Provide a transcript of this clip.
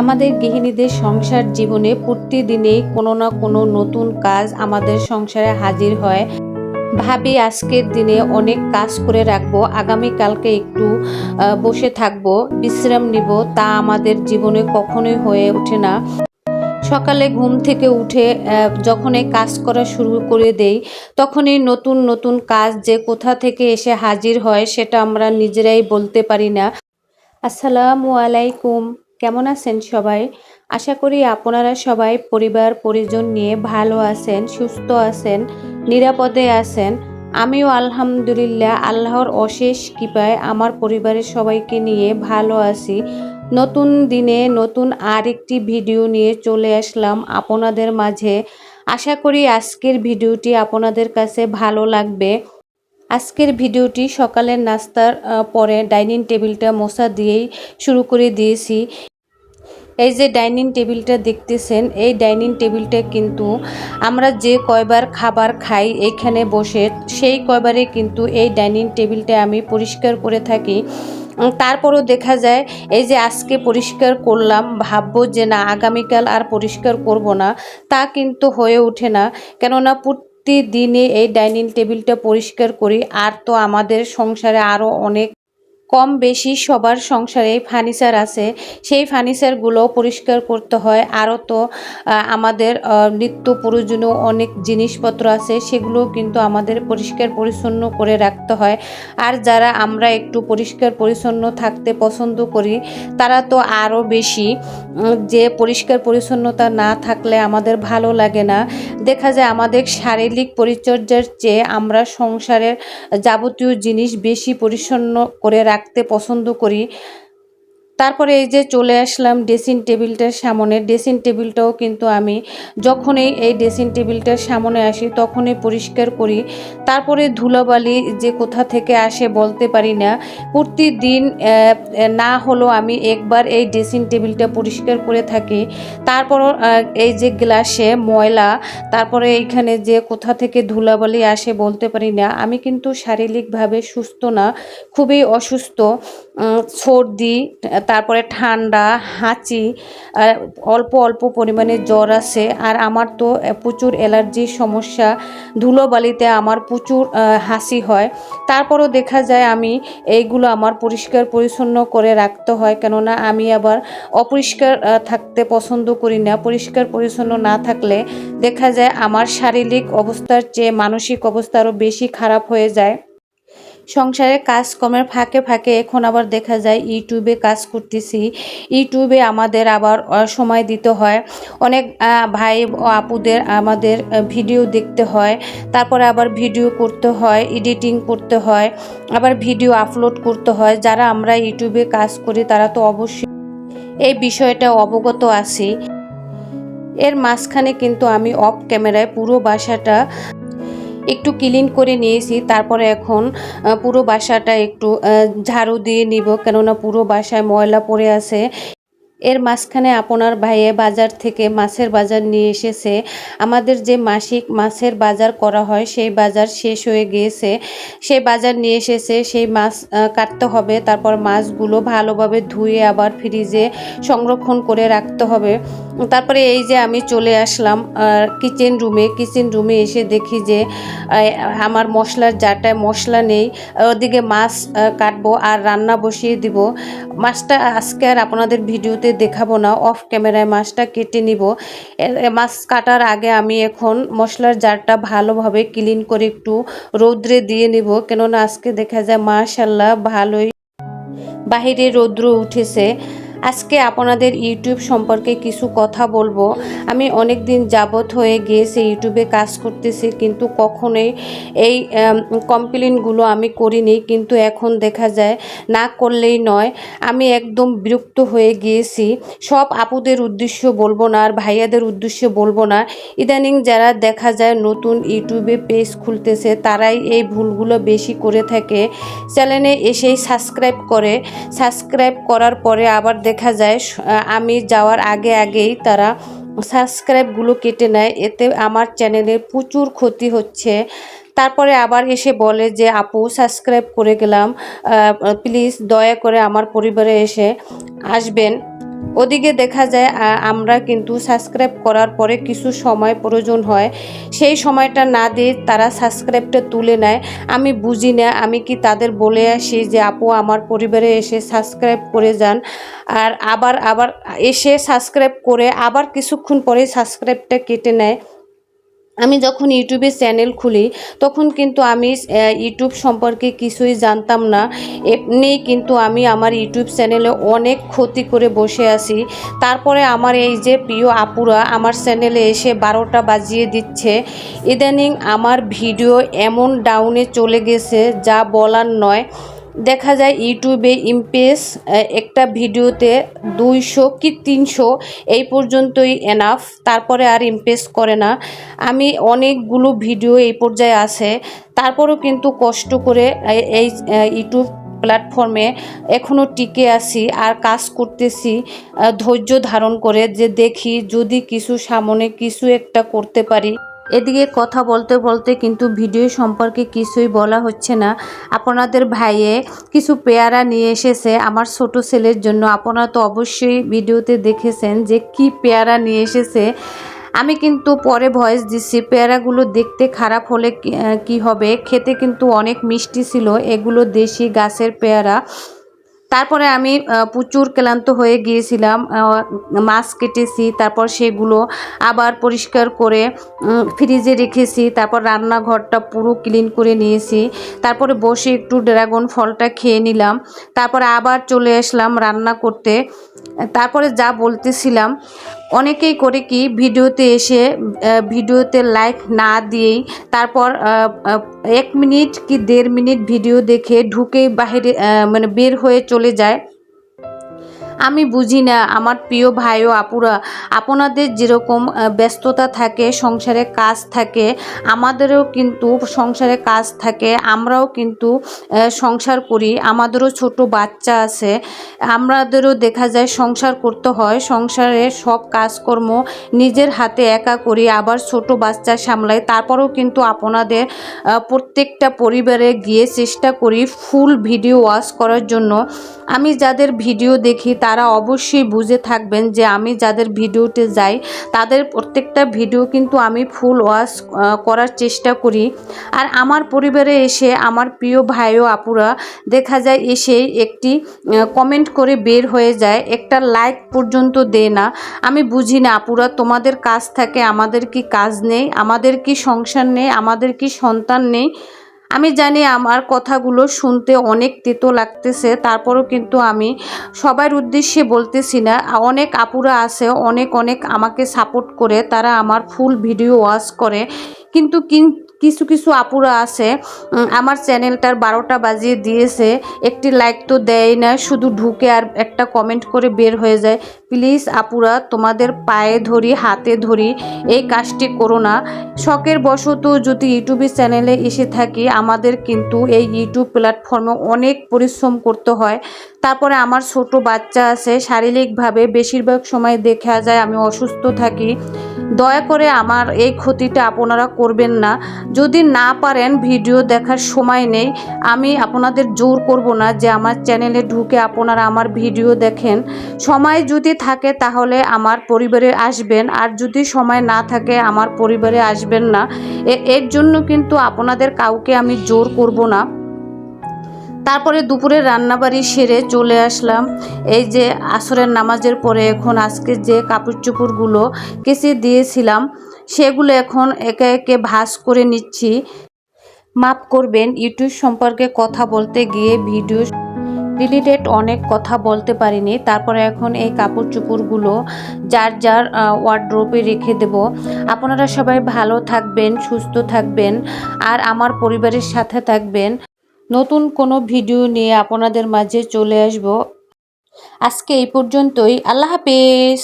আমাদের গৃহিণীদের সংসার জীবনে প্রতিদিনেই কোনো না কোনো নতুন কাজ আমাদের সংসারে হাজির হয়। ভাবি, আজকের দিনে অনেক কাজ করে রাখব, আগামীকালকে একটু বসে থাকব, বিশ্রাম নিব, তা আমাদের জীবনে কখনোই হয়ে ওঠে না। সকালে ঘুম থেকে উঠে যখনই কাজ করা শুরু করে দেই, তখনই নতুন নতুন কাজ যে কোথা থেকে এসে হাজির হয় সেটা আমরা নিজেরাই বলতে পারি না। আসসালামু আলাইকুম। কেমন আছেন সবাই? আশা করি আপনারা সবাই পরিবার, পরিজন নিয়ে ভালো আছেন, সুস্থ আছেন, নিরাপদে আছেন। আমিও আলহামদুলিল্লাহ আল্লাহর অশেষ কৃপায় আমার পরিবারের সবাইকে নিয়ে ভালো আছি। নতুন দিনে নতুন আরেকটি ভিডিও নিয়ে চলে আসলাম আপনাদের মাঝে। আশা করি আজকের ভিডিওটি আপনাদের কাছে ভালো লাগবে। আজকের ভিডিওটি সকালের নাস্তার পরে ডাইনিং টেবিলটা মশা দিয়েই শুরু করে দিয়েছি। এই যে ডাইনিং টেবিলটা দেখতেছেন, এই ডাইনিং টেবিলটা কিন্তু আমরা যে কয়বার খাবার খাই এইখানে বসে, সেই কয়বারে কিন্তু এই ডাইনিং টেবিলটা আমি পরিষ্কার করে থাকি। তারপরও দেখা যায়, এই যে আজকে পরিষ্কার করলাম, ভাববো যে না, আগামীকাল আর পরিষ্কার করব না, তা কিন্তু হয়ে ওঠে না। কেননা প্রতিদিনে এই ডাইনিং টেবিলটা পরিষ্কার করি, আর তো আমাদের সংসারে আরও অনেক কম বেশি সবার সংসারে ফার্নিচার আছে। সেই ফার্নিচারগুলো পরিষ্কার করতে হয়। আরও তো আমাদের নিত্য প্রয়োজনীয় অনেক জিনিসপত্র আছে, সেগুলো কিন্তু আমাদের পরিষ্কার পরিচ্ছন্ন করে রাখতে হয়। আর যারা আমরা একটু পরিষ্কার পরিচ্ছন্ন থাকতে পছন্দ করি, তারা তো আরও বেশি যে পরিষ্কার পরিচ্ছন্নতা না থাকলে আমাদের ভালো লাগে না। দেখা যায় আমাদের শারীরিক পরিচর্যার চেয়ে আমরা সংসারের যাবতীয় জিনিস বেশি পরিচ্ছন্ন করে রাখতে পছন্দ করি। তারপরে এই যে চলে আসলাম ড্রেসিং টেবিলটার সামনে। ড্রেসিং টেবিলটাও কিন্তু আমি যখনই এই ড্রেসিং টেবিলটার সামনে আসি তখনই পরিষ্কার করি। তারপরে ধুলাবালি যে কোথা থেকে আসে বলতে পারি না। প্রতিদিন না হলেও আমি একবার এই ড্রেসিং টেবিলটা পরিষ্কার করে থাকি। তারপরও আহ, এই যে গ্লাসে ময়লা তারপরে এইখানে যে কোথা থেকে ধুলাবালি আসে বলতে পারি না। আমি কিন্তু শারীরিকভাবে সুস্থ না খুবই অসুস্থ। সর্দি তারপরে ঠান্ডা, হাঁচি অল্প অল্প পরিমাণে জ্বর আছে। আর আমার তো প্রচুর অ্যালার্জির সমস্যা। ধুলোবালিতে আমার প্রচুর হাসি হয়। তারপরও দেখা যায় আমি এইগুলো আমার পরিষ্কার পরিচ্ছন্ন করে রাখতে হয়। কেননা আমি আবার অপরিষ্কার থাকতে পছন্দ করি না। পরিষ্কার পরিচ্ছন্ন না থাকলে দেখা যায় আমার শারীরিক অবস্থার চেয়ে মানসিক অবস্থা আরও বেশি খারাপ হয়ে যায়। সংসারে কাজকর্মের ফাঁকে ফাঁকে এখন আবার দেখা যায় ইউটিউবে কাজ করতেছি। ইউটিউবে আমাদের আবার সময় দিতে হয়। অনেক ভাই ও আপুদের আমাদের ভিডিও দেখতে হয়। তারপরে আবার ভিডিও করতে হয়, এডিটিং করতে হয়, আবার ভিডিও আপলোড করতে হয়। যারা আমরা ইউটিউবে কাজ করি, তারা তো অবশ্যই এই বিষয়টা অবগত আছি। এর মাঝখানে কিন্তু আমি অফ ক্যামেরায় পুরো বাসাটা একটু ক্লিন করে নিয়েছি, তারপরে এখন পুরো বাসাটা একটু ঝাড়ু দিয়ে নিব, কেননা পুরো বাসায় ময়লা পড়ে আছে। এর মাঝখানে আপনার ভাইয়ে বাজার থেকে মাছের বাজার নিয়ে এসেছে। আমাদের যে মাসিক মাছের বাজার করা হয়, সেই বাজার শেষ হয়ে গিয়েছে। সেই বাজার নিয়ে এসেছে, সেই মাছ কাটতে হবে, তারপর মাছগুলো ভালোভাবে ধুয়ে আবার ফ্রিজে সংরক্ষণ করে রাখতে হবে। তারপরে এই যে আমি চলে আসলাম কিচেন রুমে কিচেন রুমে এসে দেখি যে আমার মশলার জারটায় মশলা নেই, ওদিকে মাছ কাটবো আর রান্না বসিয়ে দিব। মাছটা আজকে আর আপনাদের ভিডিওতে দেখাবো না অফ ক্যামেরায় মাছটা কেটে নিব। মাছ কাটার আগে আমি এখন মশলার জারটা ভালোভাবে ক্লিন করে একটু রৌদ্রে দিয়ে নিব, কেননা আজকে দেখা যায় মাশাল্লাহ ভালোই বাহিরে রৌদ্র উঠেছে। আজকে আপনাদের ইউটিউব সম্পর্কে কিছু কথা বলব। আমি অনেক দিন যাবৎ হয়ে গিয়েছে ইউটিউবে কাজ করতেছি, কিন্তু কখনোই এই কমপ্লেনগুলো আমি করিনি, কিন্তু এখন দেখা যায় না করলেই নয়। আমি একদম বিরক্ত হয়ে গিয়েছি। সব আপুদের উদ্দেশ্য বলব না, আর ভাইয়াদের উদ্দেশ্য বলব না। ইদানিং যারা দেখা যায় নতুন ইউটিউবে পেজ খুলতেছে, তারাই এই ভুলগুলো বেশি করে থাকে। চ্যানেলে এসেই সাবস্ক্রাইব করে। সাবস্ক্রাইব করার পরে আবার দেখা যায় আমি যাওয়ার আগে আগেই তারা সাবস্ক্রাইবগুলো কেটে নেয়। এতে আমার চ্যানেলের প্রচুর ক্ষতি হচ্ছে। তারপরে আবার এসে বলে যে, আপু, সাবস্ক্রাইব করে গেলাম। প্লিজ দয়া করে আমার পরিবারে এসে আসবেন। ওদিকে দেখা যায় আমরা কিন্তু সাবস্ক্রাইব করার পরে কিছু সময় প্রয়োজন হয়। সেই সময়টা না দিয়ে তারা সাবস্ক্রাইবটা তুলে নেয়। আমি বুঝি না, আমি কি তাদের বলে আসি যে, আপু, আমার পরিবারে এসে সাবস্ক্রাইব করে যান। আর আবার আবার এসে সাবস্ক্রাইব করে আবার কিছুক্ষণ পরে সাবস্ক্রাইবটা কেটে নেয়। আমি যখন ইউটিউবে চ্যানেল খুলি, তখন কিন্তু আমি ইউটিউব সম্পর্কে কিছুই জানতাম না। এমনি কিন্তু আমি আমার ইউটিউব চ্যানেলে অনেক ক্ষতি করে বসে আছি। তারপরে আমার এই যে প্রিয় আপুরা আমার চ্যানেলে এসে বারোটা বাজিয়ে দিচ্ছে। ইদানিং আমার ভিডিও এমন ডাউনে চলে গেছে, যা বলার নয়। দেখা যায় ইউটিউবে ইমপ্রেস একটা ভিডিওতে দুইশো কি তিনশো, এই পর্যন্তই এনাফ তারপরে আর ইমপ্রেস করে না। আমি অনেকগুলো ভিডিও এই পর্যায়ে আছে। তারপরেও কিন্তু কষ্ট করে এই- ইউটিউব প্ল্যাটফর্মে এখনও টিকে আছি আর কাজ করতেছি ধৈর্য ধারণ করে যে দেখি যদি কিছু সামনে কিছু একটা করতে পারি। এদিকে কথা বলতে বলতে কিন্তু ভিডিও সম্পর্কে কিছুই বলা হচ্ছে না। আপনাদের ভাইয়ে কিছু পেয়ারা নিয়ে এসেছে আমার ছোট ছেলের জন্য। আপনারা তো অবশ্যই ভিডিওতে দেখেছেন যে কি পেয়ারা নিয়ে এসেছে। আমি কিন্তু পরে ভয়েস দিচ্ছি, পেয়ারাগুলো দেখতে খারাপ হলে কি- হবে? খেতে কিন্তু অনেক মিষ্টি ছিল। এগুলো দেশি গাছের পেয়ারা। তারপরে আমি প্রচুর ক্লান্ত হয়ে গিয়েছিলাম মাছ কেটেছি, তারপর সেগুলো আবার পরিষ্কার করে ফ্রিজে রেখেছি, তারপর রান্নাঘরটা পুরো ক্লিন করে নিয়েছি, তারপরে বসে একটু ড্রাগন ফলটা খেয়ে নিলাম, তারপরে আবার চলে আসলাম রান্না করতে, তারপরে যা বলতেছিলাম অনেকেই করে কি, ভিডিওতে এসে ভিডিওতে লাইক না দিয়েই তারপর এক মিনিট কি দেড় মিনিট ভিডিও দেখে ঢুকে বাহিরে মানে বের হয়ে চলে যায়। আমি বুঝি না, আমার প্রিয় ভাই ও আপুরা, আপনাদের যেরকম ব্যস্ততা থাকে, সংসারে কাজ থাকে, আমাদেরও কিন্তু সংসারে কাজ থাকে, আমরাও কিন্তু সংসার করি, আমাদেরও ছোট বাচ্চা আছে, আমাদেরও দেখা যায় সংসার করতে হয়, সংসারে সব কাজকর্ম নিজের হাতে একা করি, আবার ছোট বাচ্চা সামলাই, তারপরেও কিন্তু আপনাদের প্রত্যেকটা পরিবারে গিয়ে চেষ্টা করি ফুল ভিডিও ওয়াশ করার জন্য। আমি যাদের ভিডিও দেখি তারা অবশ্যই বুঝে থাকবেন যে আমি যাদের ভিডিওতে যাই, তাদের প্রত্যেকটা ভিডিও কিন্তু আমি ফুল ওয়াশ করার চেষ্টা করি। আর আমার পরিবারে এসে আমার প্রিয় ভাই ও আপুরা, দেখা যায় এসে একটি কমেন্ট করে বের হয়ে যায়, একটা লাইক পর্যন্ত দেয় না। আমি বুঝি না, আপুরা, তোমাদের কাজ থাকে, আমাদের কি কাজ নেই, আমাদের কি সংসার নেই, আমাদের কি সন্তান নেই? আমি জানি আমার কথাগুলো শুনতে অনেক তেতো লাগতেছে, তারপরও কিন্তু আমি সবার উদ্দেশ্যে বলতেছি না। অনেক আপুরা আছে, অনেক অনেক আমাকে সাপোর্ট করে, তারা আমার ফুল ভিডিও ওয়াচ করে। কিন্তু কিন- কিছু কিছু আপুরা আছে আমার চ্যানেলটার বারোটা বাজিয়ে দিয়েছে, একটি লাইক তো দেয় না শুধু ঢুকে আর একটা কমেন্ট করে বের হয়ে যায়। প্লিজ আপুরা, তোমাদের পায়ে ধরি, হাতে ধরি, এই কাজটি করো না। শখের বশত যদি ইউটিউবের চ্যানেলে এসে থাকি, আমাদের কিন্তু এই ইউটিউব প্ল্যাটফর্মে অনেক পরিশ্রম করতে হয়। তারপরে আমার ছোট বাচ্চা আছে, শারীরিকভাবে বেশিরভাগ সময় দেখা যায় আমি অসুস্থ থাকি। দয়া করে আমার এই ক্ষতিটা আপনারা করবেন না। যদি না পারেন, ভিডিও দেখার সময় নেই। আমি আপনাদের জোর করব না যে আমার চ্যানেলে ঢুকে আপনারা আমার ভিডিও দেখেন। সময় যদি থাকে তাহলে আমার পরিবারে আসবেন, আর যদি সময় না থাকে আমার পরিবারে আসবেন না। এর জন্য কিন্তু আপনাদের কাউকে আমি জোর করব না। তারপরে দুপুরে রান্নাবাড়ি সেরে চলে আসলাম। এই যে আসরের নামাজের পরে এখন আজকে যে কাপড় চোপড়গুলো কেসে দিয়েছিলাম সেগুলো এখন একে একে ভাঁজ করে নিচ্ছি। মাপ করবেন, ইউটিউব সম্পর্কে কথা বলতে গিয়ে ভিডিও রিলেটেড অনেক কথা বলতে পারিনি। তারপরে এখন এই কাপড় চোপড়গুলো যার যার ওয়ার্ড্রোপে রেখে দেব। আপনারা সবাই ভালো থাকবেন, সুস্থ থাকবেন আর আমার পরিবারের সাথে থাকবেন। নতুন কোনো ভিডিও নিয়ে আপনাদের মাঝে চলে আসব। আজকে এই পর্যন্তই। আল্লাহ হাফেজ।